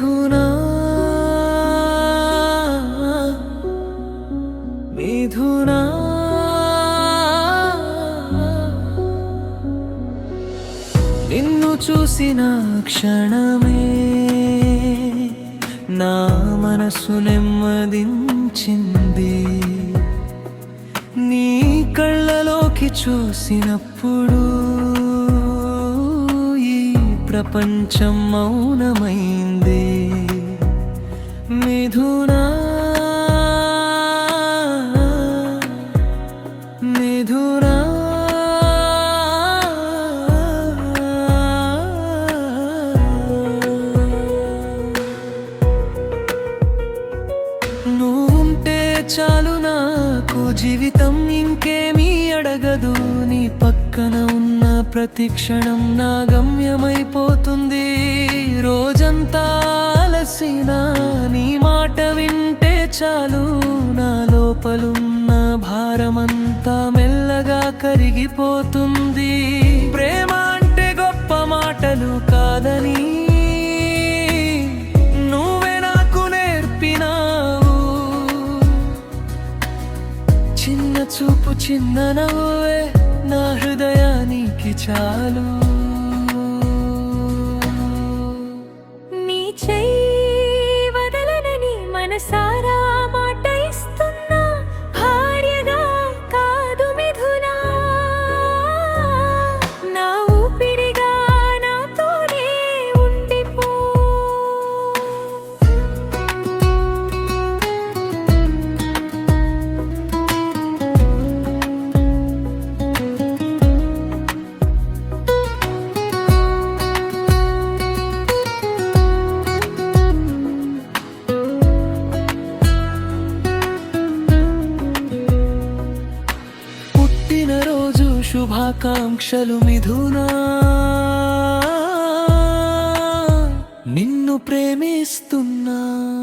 మిథునా మిథునా నిన్ను చూసిన క్షణమే నా మనసు నెమ్మదించింది. నీ కళ్ళలోకి చూసినప్పుడు ప్రపంచం మౌనమైంది. చాలు నాకు జీవితం ఇంకేమీ అడగదు. నీ పక్కన ఉన్న ప్రతి క్షణం నా గమ్యమైపోతుంది. రోజంతా అలసిన నీ మాట వింటే చాలు. నా లోపలున్న భారమంతా మెల్లగా కరిగిపోతుంది. చూపు చిన్న నవ్వే నా హృదయానికి చాలు. శుభాకాంక్షలు మిథునా. నిన్ను ప్రేమిస్తున్నా.